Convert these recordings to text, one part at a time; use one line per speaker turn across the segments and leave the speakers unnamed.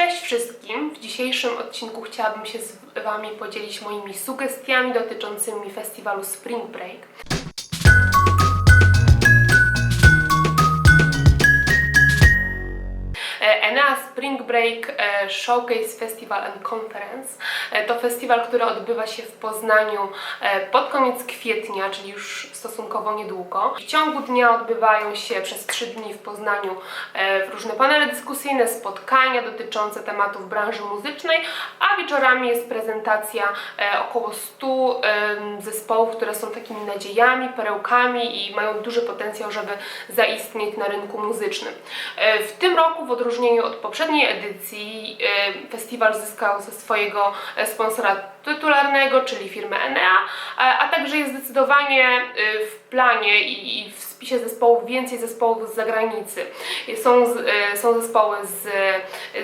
Cześć wszystkim! W dzisiejszym odcinku chciałabym się z Wami podzielić moimi sugestiami dotyczącymi festiwalu Spring Break. Enea Spring Break e, Showcase Festival and Conference E, to festiwal, który odbywa się w Poznaniu e, pod koniec kwietnia, czyli już stosunkowo niedługo. W ciągu dnia odbywają się przez trzy dni w Poznaniu różne panele dyskusyjne, spotkania dotyczące tematów branży muzycznej, a wieczorami jest prezentacja około 100 em, zespołów, które są takimi nadziejami, perełkami i mają duży potencjał, żeby zaistnieć na rynku muzycznym. W tym roku, w odróżnieniu od poprzedniej edycji, e, festiwal zyskał ze swojego e, sponsora tytularnego, czyli firmę Enea, a, a także jest zdecydowanie e, w planie i, w spisie zespołów więcej zespołów z zagranicy. Są, e, są zespoły z,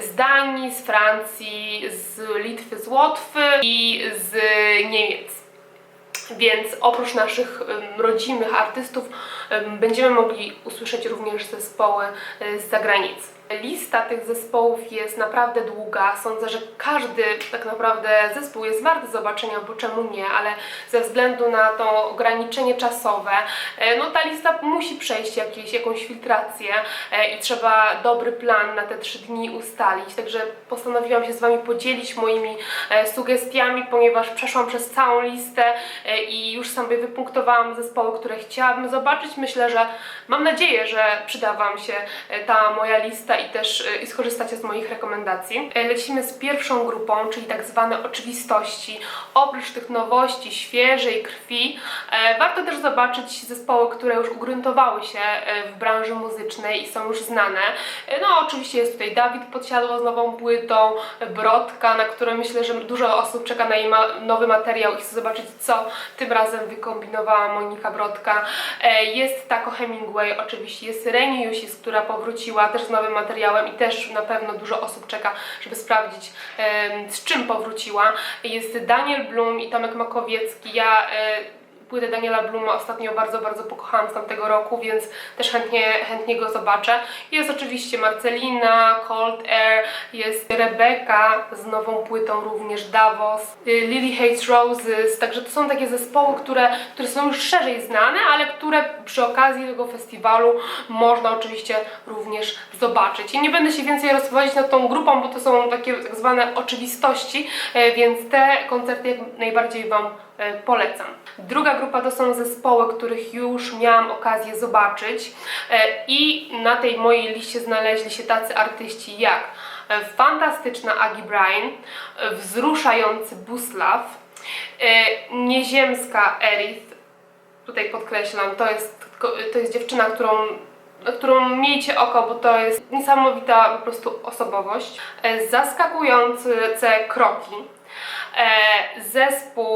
z Danii, z Francji, z Litwy, z Łotwy i z Niemiec. Więc oprócz naszych rodzimych artystów będziemy mogli usłyszeć również zespoły e, z zagranicy. Lista tych zespołów jest naprawdę długa. Sądzę, że każdy tak naprawdę zespół jest warty zobaczenia, bo czemu nie, ale ze względu na to ograniczenie czasowe, e, no ta lista musi przejść jakieś, jakąś filtrację e, i trzeba dobry plan na te trzy dni ustalić. Także postanowiłam się z Wami podzielić moimi sugestiami, ponieważ przeszłam przez całą listę i już sobie wypunktowałam zespoły, które chciałabym zobaczyć. Myślę, że mam nadzieję, że przyda Wam się e, ta moja lista i też e, i skorzystacie z moich rekomendacji. E, Lecimy z pierwszą grupą, czyli tak zwane oczywistości. Oprócz tych nowości, świeżej krwi, warto też zobaczyć zespoły, które już ugruntowały się w branży muzycznej i są już znane. No oczywiście jest tutaj Dawid Podsiadło z nową płytą, Brodka, na które myślę, że dużo osób czeka na jej ma- nowy materiał i chce zobaczyć, co tym razem wykombinowała Monika Brodka. E, Jest Taco Hemingway, oczywiście jest Reni która powróciła też z nowym materiałem i też na pewno dużo osób czeka, żeby sprawdzić z czym powróciła. Jest Daniel Blum i Tomek Makowiecki. Ja e, płytę Daniela Bluma ostatnio bardzo, bardzo pokochałam z tamtego roku, więc też chętnie, chętnie go zobaczę. Jest oczywiście Marcelina, Cold Air, jest Rebeka z nową płytą również Davos, y, Lily Hates Roses, także to są takie zespoły, które, które są już szerzej znane, ale które przy okazji tego festiwalu można oczywiście również zobaczyć. I nie będę się więcej rozwodzić nad tą grupą, bo to są takie tak zwane oczywistości, e, więc te koncerty jak najbardziej Wam polecam. Druga grupa to są zespoły, których już miałam okazję zobaczyć e, i na tej mojej liście znaleźli się tacy artyści jak e, fantastyczna Agi Bryan, e, wzruszający Buslaw, e, nieziemska Erith, tutaj podkreślam, to jest, to jest dziewczyna, którą na którą miejcie oko, bo to jest niesamowita po prostu osobowość. E, Zaskakujące kroki. E, Zespół,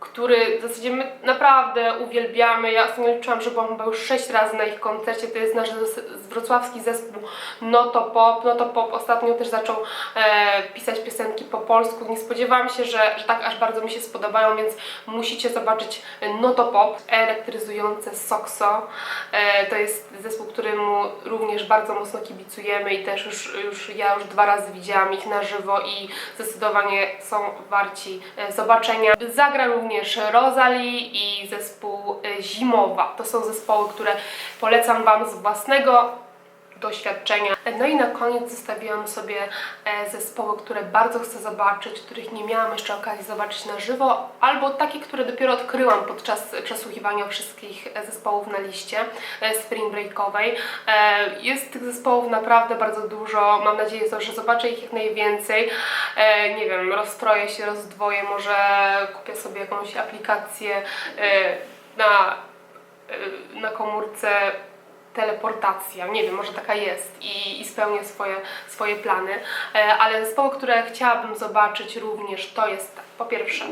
który w zasadzie my naprawdę uwielbiamy. Ja ostatnio liczyłam, że byłam chyba już sześć razy na ich koncercie. To jest nasz zes- wrocławski zespół Noto Pop. Noto Pop ostatnio też zaczął e, pisać piosenki po polsku. Nie spodziewałam się, że, że tak aż bardzo mi się spodobają, więc musicie zobaczyć Noto Pop. Elektryzujące Soxo. E, to jest zespół, któremu również bardzo mocno kibicujemy i też już, już ja już dwa razy widziałam ich na żywo i zdecydowanie są warci e, zobaczenia. Zagra również Rosalie i zespół e, Zimowa. To są zespoły, które polecam Wam z własnego doświadczenia. No i na koniec zostawiłam sobie e, zespoły, które bardzo chcę zobaczyć, których nie miałam jeszcze okazji zobaczyć na żywo, albo takie, które dopiero odkryłam podczas przesłuchiwania wszystkich zespołów na liście e, spring breakowej. E, Jest tych zespołów naprawdę bardzo dużo, mam nadzieję, że zobaczę ich jak najwięcej. Nie wiem, rozstroję się, rozdwoję, może kupię sobie jakąś aplikację na, na komórce teleportacja, nie wiem, może taka jest i, i spełnię swoje, swoje plany, e, ale zespoły, które chciałabym zobaczyć również to jest po pierwsze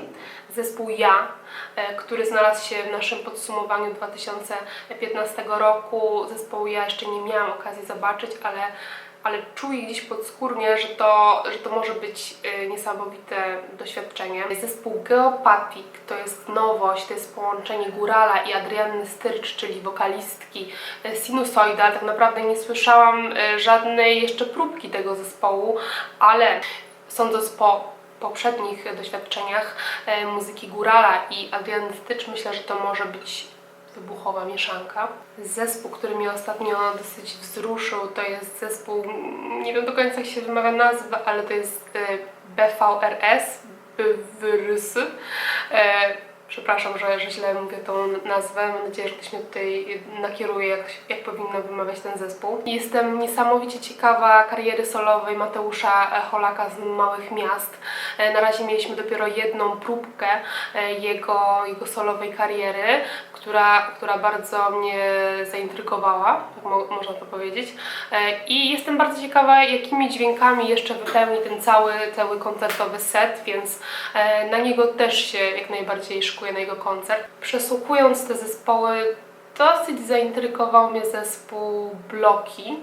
zespół Ja, e, który znalazł się w naszym podsumowaniu 2015 roku. Zespołu Ja jeszcze nie miałam okazji zobaczyć, ale ale czuję gdzieś podskórnie, że to, że to może być y, niesamowite doświadczenie. Zespół Geopathic to jest nowość, to jest połączenie Górala i Adrianny Styrcz, czyli wokalistki y, Sinusoidal. Tak naprawdę nie słyszałam y, żadnej jeszcze próbki tego zespołu, ale sądząc po poprzednich doświadczeniach muzyki Górala i Adrian Stycz, myślę, że to może być wybuchowa mieszanka. Zespół, który mnie ostatnio dosyć wzruszył, to jest zespół, nie wiem do końca jak się wymawia nazwa, ale to jest e, BVRS, BWRS. Przepraszam, że, że źle mówię tą nazwę. Mam nadzieję, że ktoś mnie tutaj nakieruje, jak, jak powinno wymawiać ten zespół. Jestem niesamowicie ciekawa kariery solowej Mateusza Holaka z Małych Miast. E, Na razie mieliśmy dopiero jedną próbkę e, jego, jego solowej kariery, która, która bardzo mnie zaintrygowała, tak mo- można to powiedzieć. E, I jestem bardzo ciekawa, jakimi dźwiękami jeszcze wypełni ten cały, cały koncertowy set, więc na niego też się jak najbardziej szykuję, na jego koncert. Przesłuchując te zespoły, dosyć zaintrygował mnie zespół Bloki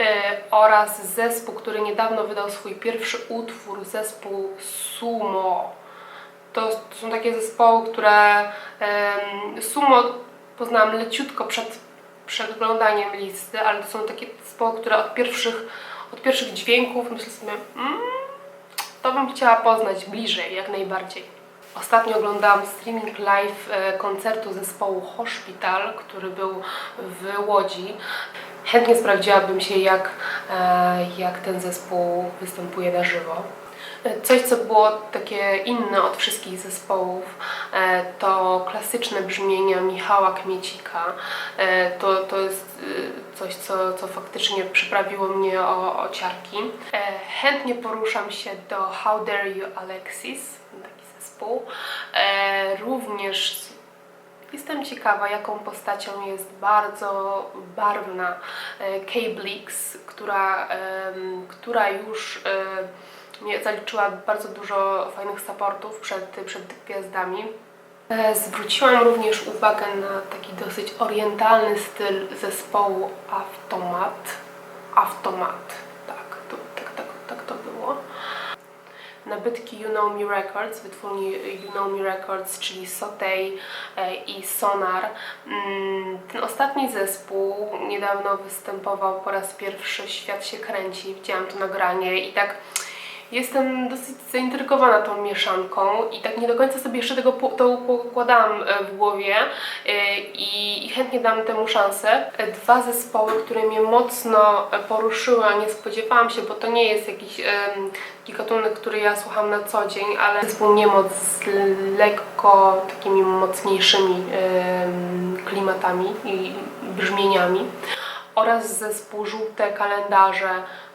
e, oraz zespół, który niedawno wydał swój pierwszy utwór, zespół Sumo. To, to są takie zespoły, które em, Sumo poznałam leciutko przed przeglądaniem listy, ale to są takie zespoły, które od pierwszych, od pierwszych dźwięków myślę sobie, mm, to bym chciała poznać bliżej, jak najbardziej. Ostatnio oglądałam streaming live e, koncertu zespołu Hospital, który był w Łodzi. Chętnie sprawdziłabym się, jak, e, jak ten zespół występuje na żywo. E, Coś, co było takie inne od wszystkich zespołów, to klasyczne brzmienia Michała Kmiecika. To, to jest coś, co, co faktycznie przyprawiło mnie o, o ciarki. Chętnie poruszam się do How Dare You Alexis, zespół. E, Również Jestem ciekawa, jaką postacią jest bardzo barwna e, Kay Blix, która, która już e, zaliczyła bardzo dużo fajnych supportów przed, przed gwiazdami. Zwróciłam również uwagę na taki dosyć orientalny styl zespołu Automat. Automat, tak, to, tak, tak, tak to było nabytki You Know Me Records, wytwórni You Know Me Records, czyli Sotej e, i Sonar. Mm, Ten ostatni zespół niedawno występował po raz pierwszy Świat się kręci. Widziałam to nagranie i tak jestem dosyć zaintrygowana tą mieszanką i tak nie do końca sobie jeszcze tego to pokładałam e, w głowie e, i, i chętnie dam temu szansę. E, Dwa zespoły, które mnie mocno poruszyły, a nie spodziewałam się, bo to nie jest jakiś taki gatunek, który ja słucham na co dzień, ale zespół Niemoc z lekko takimi mocniejszymi klimatami i brzmieniami oraz zespół Żółte Kalendarze,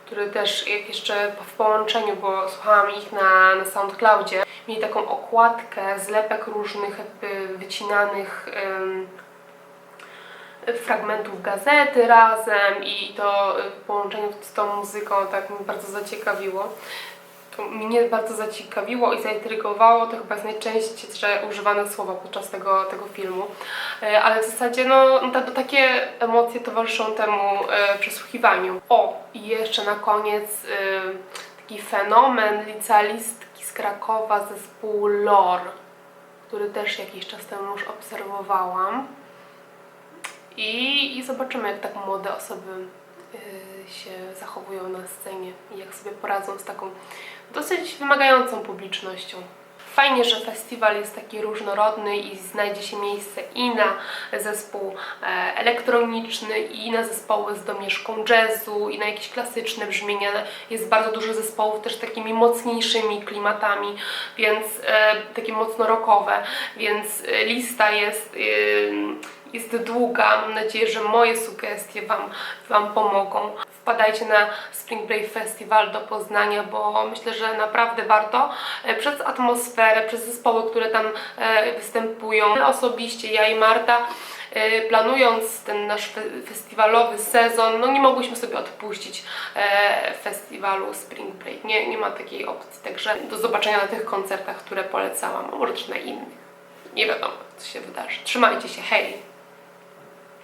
który też jak jeszcze w połączeniu, bo słuchałam ich na, na SoundCloudzie, mieli taką okładkę zlepek różnych wycinanych em, fragmentów gazety razem i to w połączeniu z tą muzyką tak mnie bardzo zaciekawiło. To mnie bardzo zaciekawiło i zaintrygowało, to chyba jest najczęściej używane słowo podczas tego, tego filmu. E, Ale w zasadzie no, ta, takie emocje towarzyszą temu e, przesłuchiwaniu. O, i jeszcze na koniec e, taki fenomen licealistki z Krakowa, zespół LOR, który też jakiś czas temu już obserwowałam. I, I zobaczymy, jak tak młode osoby się zachowują na scenie i jak sobie poradzą z taką dosyć wymagającą publicznością. Fajnie, że festiwal jest taki różnorodny i znajdzie się miejsce i na zespół e, elektroniczny, i na zespoły z domieszką jazzu, i na jakieś klasyczne brzmienia. Jest bardzo dużo zespołów też takimi mocniejszymi klimatami, więc e, takie mocno rockowe, więc e, lista jest. Jest długa. Mam nadzieję, że moje sugestie Wam, wam pomogą. Wpadajcie na Spring Break Festival do Poznania, bo myślę, że naprawdę warto. E, Przez atmosferę, przez zespoły, które tam e, występują. Osobiście ja i Marta e, planując ten nasz fe- festiwalowy sezon, no nie mogłyśmy sobie odpuścić festiwalu Spring Break. Nie, nie ma takiej opcji, także do zobaczenia na tych koncertach, które polecałam, a może też na innych. Nie wiadomo, co się wydarzy. Trzymajcie się, hej!